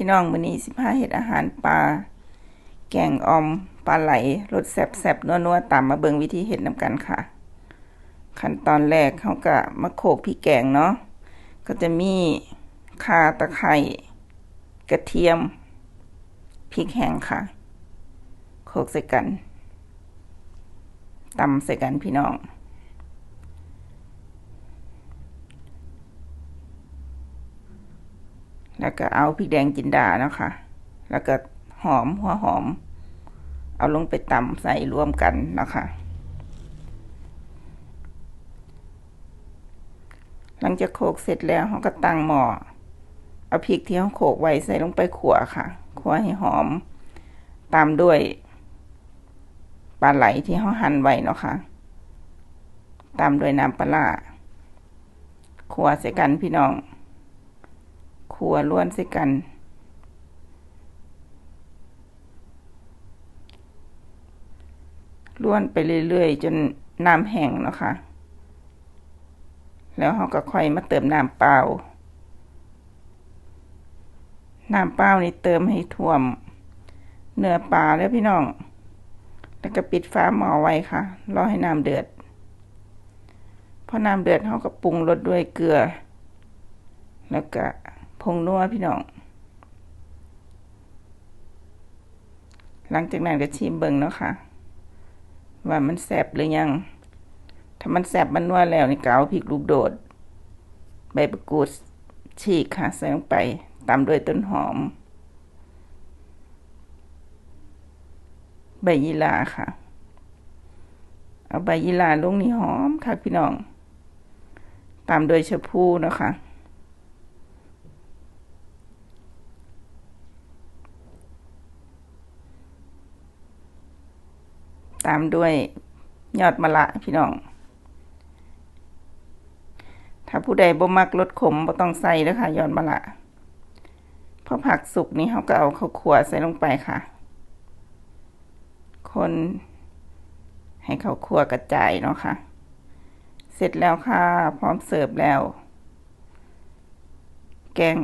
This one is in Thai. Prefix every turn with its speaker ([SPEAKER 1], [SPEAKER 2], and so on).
[SPEAKER 1] พี่น้องมื้อนี้สิพาเฮ็ดอาหารปลาแกงออมปลาไหลรสแซ่บๆนัวๆตามมาเบิ่งวิธีเฮ็ดนํกันค่ะ ขั้นตอนแรกเขาก็มาโขกพริกแกงเนาะก็จะมีข่าตะไคร้กระเทียมพริกแห้งค่ะโขกใส่กันตำใส่กันพี่น้อง แล้วก็เอาพริกแดงจินดานะคะ แล้วก็หอมหัวหอม เอาลงไปตำใส่รวมกันนะคะ หลังจากโขกเสร็จแล้วเขาก็ตั้งหม้อเอาพริกที่เขาโขกไว้ใส่ลงไปขั่วค่ะ ขั่วให้หอม ตามด้วยปลาไหลที่เขาหั่นไว้เนาะค่ะ ตามด้วยน้ำปลาขั่วใส่กันพี่น้อง ขัวล้วนส่กัน ล้วนไปเรื่อยๆ จนน้ำแห้งเนาะคะ่ะ แล้วเราก็ค่อยมาเติมน้ำเปล่า น้ำเปล่านี่เติมให้ท่วมเนื้อปลาแล้วพี่น้อง แล้วก็ปิดฝาหม้อไว้ค่ะ รอให้น้ำเดือด พอน้ำเดือดเราก็ปรุงรสด้วยเกลือ แล้วก็ ผงนัวพี่น้อง หลังจากนั้นก็ชิมเบิ่งเนาะค่ะ ว่ามันแซ่บหรือยัง ถ้ามันแซ่บมันนัวแล้วนี่ก็เอาพริกลูกโดด ใบประกูดฉีกค่ะใส่ลงไป ตามด้วยต้นหอม ใบยี่ลาค่ะ เอาใบยี่ลาลงนี่หอมค่ะพี่น้อง ตามด้วยชะพูนะคะ ตามด้วยยอดมะละพี่น้อง ถ้าผู้ใดบ่มักรสขมบ่ต้องใส่แล้วค่ะยอดมะละพอผักสุกนี่เขาก็เอาข้าวขั่วใส่ลงไปค่ะ คนให้ข้าวขั่วกระจายเนาะค่ะ เสร็จแล้วค่ะ พร้อมเสิร์ฟแล้ว แกง